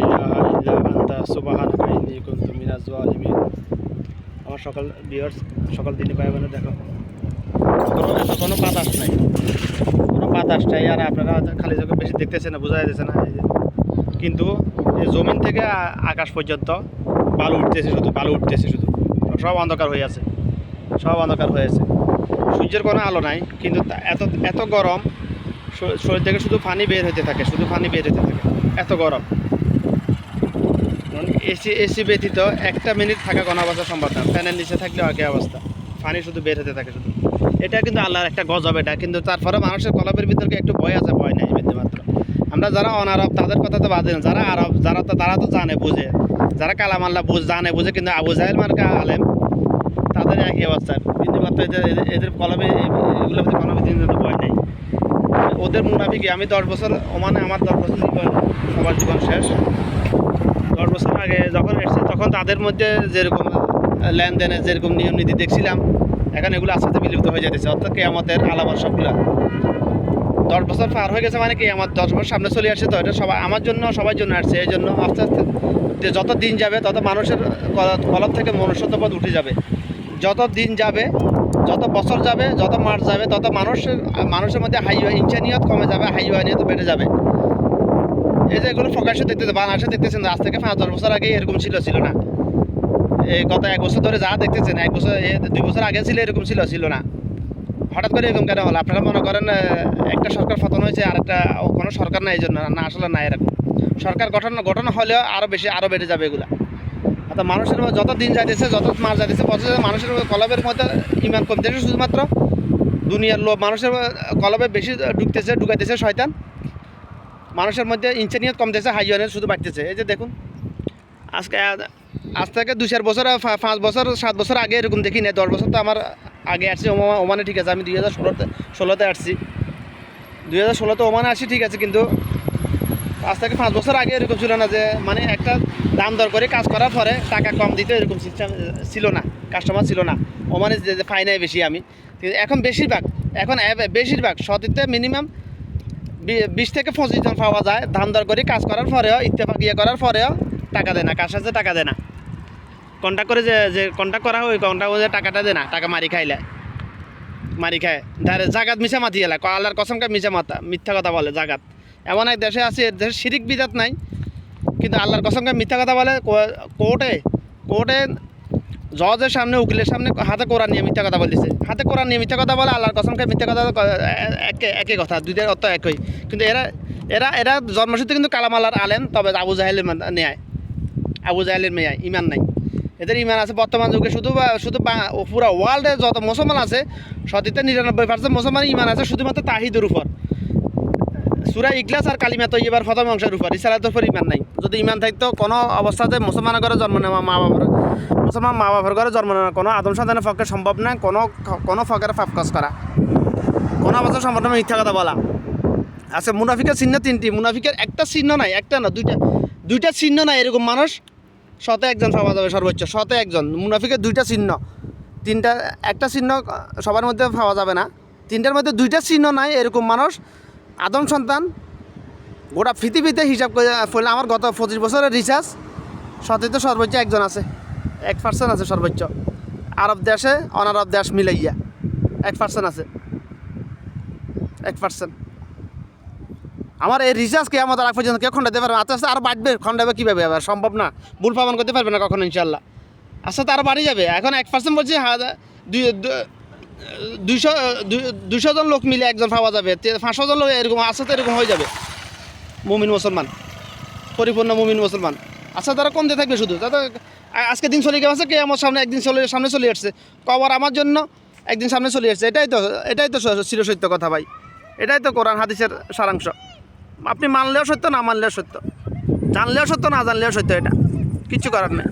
ইলাহা ইল্লা আনতা সুবহানাকা মিনাজ জালিমিন আমার সকাল বিয়ার্স সকাল দিনে পাই মানে দেখো। কোনো এত কোনো বাতাস নাই। কোনো বাতাস নাই আর আপনারা খালি চোখে বেশি দেখতেছে না বোঝা যাচ্ছে না। কিন্তু জমিন থেকে আকাশ পর্যন্ত বালু উঠতেছে শুধু, বালু উঠতেছে শুধু। সব অন্ধকার হয়ে আছে। সব অন্ধকার হয়ে আছে। সূর্যের কোনো আলো নাই, কিন্তু এত এত গরম, শরীর থেকে শুধু পানি বের হতে থাকে, শুধু পানি বের হতে থাকে। এত গরম। এসি এসি ব্যতীত একটা মিনিট থাকা কোনো অবস্থা সম্ভব না। ফ্যানের নিচে থাকলে একই অবস্থা। পানি শুধু বের হতে থাকে শুধু। এটা কিন্তু আল্লাহর একটা গজব এটা। কিন্তু তারপরে মানুষের কলবের ভিতরে একটু ভয় আছে, ভয় নাই বিন্দু মাত্র আমরা যারা অনারব, তাদের কথা তো বাদে না যারা আরব, যারা তো, তারা তো জানে, বুঝে। যারা কালাম আল্লাহ বুঝ, জানে, বুঝে, কিন্তু আবু জাহেল মার্কা আলেম, তাদের একই অবস্থা। বিন্দু মাত্র এদের, এদের- এদের কলবে, এগুলোর ভিতরে কোনো বিন্দু ভয় নেই। ওদের মুনাফিকি আমি দশ বছর, ওমানে আমার দশ বছর সবার জীবন শেষ। আগে যখন এসেছি তখন তাদের মধ্যে যেরকম লেনদেনের যেরকম নিয়ম নীতি দেখছিলাম, এখন এগুলো আস্তে আস্তে বিলুপ্ত হয়ে যেতেছে অর্থাৎ কেয়ামতের আলামত সবগুলো। দশ বছর পার হয়ে গেছে মানে কি, আমার দশ বছর সামনে চলে আসছে তো, এটা সবাই আমার জন্য সবার জন্য আসছে। এই জন্য আস্তে আস্তে যত দিন যাবে, তত মানুষের কল- কলব থেকে মনুষ্যত্ববোধ উঠে যাবে। যত দিন যাবে, যত বছর যাবে, যত মাস যাবে, তত মানুষের মানুষের মধ্যে হাই ইনসানিয়ত কমে যাবে, হাই নিয়ত বেড়ে যাবে। এই যে এগুলো প্রকাশ্যে দেখতেছে, বাংলাদেশে দেখতেছেন, আজ থেকে পাঁচ, দশ বছর আগে এরকম ছিল ছিল না। এই গত এক বছর ধরে যা দেখতেছেন, এক বছর দুই বছর আগে ছিল, এরকম ছিল ছিল না। হঠাৎ করে এরকম কেন হলো? আপনারা মনে করেন একটা সরকার পতন হয়েছে, আর একটা কোনো সরকার নাই, এই জন্য না আসলে না এরকম। সরকার গঠন গঠন হলেও আরও বেশি আরও বেড়ে যাবে এগুলা। অর্থাৎ মানুষের যত দিন যাইতেছে, যত মাস যাইতেছে বছর মানুষের কলবের মধ্যে ইমান কমতেছে, শুধুমাত্র দুনিয়ার লোভ, মানুষের কলবে বেশি ঢুকতেছে, ঢুকাইতেছে শয়তান। মানুষের মধ্যে ইনসানিয়ত কমতেছে হাইওয়ানের শুধু বাড়তেছে। এই যে দেখুন, আজকে আজ থেকে দু চার বছর পাঁচ বছর, সাত বছর আগে এরকম দেখি না দশ বছর তো আমার আগে আসছি, ওমা- ওমানে ঠিক আছে, আমি দুই হাজার ষোলোতে ষোলোতে আসছি। দুই হাজার ষোলোতে ওমানে আসছি ঠিক আছে, কিন্তু আজ থেকে পাঁচ বছর আগে এরকম ছিল না যে মানে একটা দাম দর করে কাজ করার পরে টাকা কম দিতে এরকম সিস্টেম ছিল না কাস্টমার ছিল না। ওমানে নাই বেশি আমি। এখন বেশিরভাগ এখন বেশিরভাগ সতীতে মিনিমাম বিশ থেকে পঁচিশ জন পাওয়া যায়। দাম দর করে কাজ করার পরেও, ইত্তেফাক ইয়ে করার পরেও টাকা দেয় না। কার সাথে টাকা দেয় না। কন্ট্যাক্ট করে যে যে কন্ট্যাক্ট করা হয় কন্ট্যাক্ট করে টাকাটা দেয় না, টাকা মারি খাইলে। মারি খায়। ধারে জাগাত মিশা মাতি এলা আল্লাহর কসমকে মিশা মাতা, মিথ্যা কথা বলে জাগাত। এমন এক দেশে আছে, দেশে শিরিক বিদাত নাই, কিন্তু আল্লাহর কসমকে মিথ্যা কথা বলে কোর্টে কোর্টে জজের সামনে, উকিলের সামনে হাতে কোরআন নিয়ে মিথ্যা কথা বলতেছে। হাতে কোরআন নিয়ে মিথ্যা কথা বলে, আল্লাহর কসমকে মিথ্যা কথা একে একই কথা, দুইটার অর্থ একই। কিন্তু এরা এরা এরা জন্মসূত্রে কিন্তু কালাম আল্লাহর আলেম, তবে আবু জাহেলের নেয় আবু জাহেলের মেয়ে, ইমান নাই। এদের ইমান আছে বর্তমান যুগে, শুধু শুধু পুরো ওয়ার্ল্ডে যত মুসলমান আছে, সতীতে নিরানব্বই পার্সেন্ট মুসলমান ইমান আছে, শুধুমাত্র তাহিদের উপর। সুরা ইকলাস আর কালিমা তো এবার প্রথম অংশের উপর। ইসালাতের উপর ইমান নাই। যদি ইমান থাকতো, কোনো অবস্থাতে মুসলমানের ঘরে জন্ম নেওয়া মা বাবার মুসলমান মা বাবার ঘরে জন্ম নেওয়া কোনো আদম সন্তানের পক্ষে সম্ভব না কোনো কোনো ফকের ফাপ কাজ করা। কোনো অবস্থা না মিথ্যা কথা বলা। আচ্ছা মুনাফিকের চিহ্ন তিনটি। মুনাফিকের একটা চিহ্ন নাই, একটা না, দুইটা। দুইটা চিহ্ন নাই, এরকম মানুষ শতে একজন পাওয়া যাবে সর্বোচ্চ, শতে একজন। মুনাফিকের দুইটা চিহ্ন। তিনটা, একটা চিহ্ন সবার মধ্যে পাওয়া যাবে না। তিনটার মধ্যে দুইটা চিহ্ন নাই, এরকম মানুষ আদম সন্তান গোটা পৃথিবীতে হিসাব করে ফলে আমার গত পঁচিশ বছরের রিচার্জ সতীতে সর্বোচ্চ একজন আছে। এক পার্সেন্ট আছে সর্বোচ্চ। আরব দেশে, অনারব দেশ মিলাইয়া এক পার্সেন্ট আছে। এক পার্সেন্ট আমার এই রিচার্জ কে আমাদের আগ পর্যন্ত কেউ খন্ডাতে পারবে আস্তে আস্তে আরও বাড়বে খন্ডাবে কীভাবে আবার? সম্ভব না। ভুল প্রমাণ করতে পারবে না কখনো ইনশাল্লাহ আস্তে আস্তে আরও বাড়ি যাবে। এখন এক পার্সেন্ট বলছি দুইশো দুই- দুইশো জন লোক মিলে একজন পাওয়া যাবে। পাঁচশো জন লোক এরকম আস্তে আস্তে এরকম হয়ে যাবে। মুমিন মুসলমান, পরিপূর্ণ মুমিন মুসলমান। আচ্ছা তারা কমতে থাকবে শুধু। তাদের আজকে দিন চলে গেছে, কে আমার সামনে একদিন চলে সামনে চলে আসছে? কবর আমার জন্য একদিন সামনে চলে আসছে। এটাই তো এটাই তো চির সত্য কথা ভাই। এটাই তো কোরআন হাদিসের সারাংশ। আপনি মানলেও সত্য, না মানলেও সত্য? জানলেও সত্য, না জানলেও সত্য এটা? কিছু করার নেই।